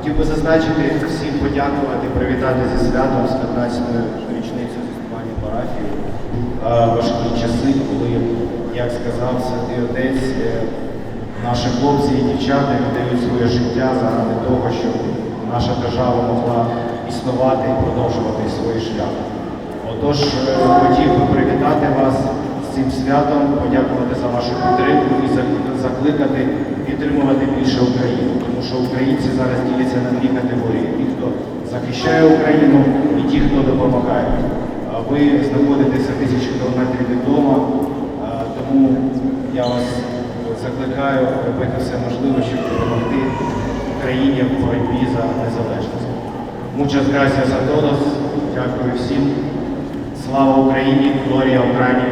Хотів би зазначити, всім подякувати, привітати зі святом з 15-ю річницею заснування парафії. Важкі часи, коли, як сказав святий отець, е, наші хлопці і дівчата віддають своє життя заради того, щоб наша держава могла існувати і продовжувати свій шлях. Отож, е, хотів би привітати вас з цим святом, подякувати за вашу підтримку і закликати підтримувати більше Україну, тому що українці зараз діляться на дві категорії: ті, хто захищає Україну, і ті, хто допомагає. Ви знаходитеся тисячі кілометрів від тому я вас закликаю робити все можливе, щоб допомогти Україні в боротьбі за незалежність. Muchas gracias a todos. Дякую всім. Слава Україні! Глорія Україні!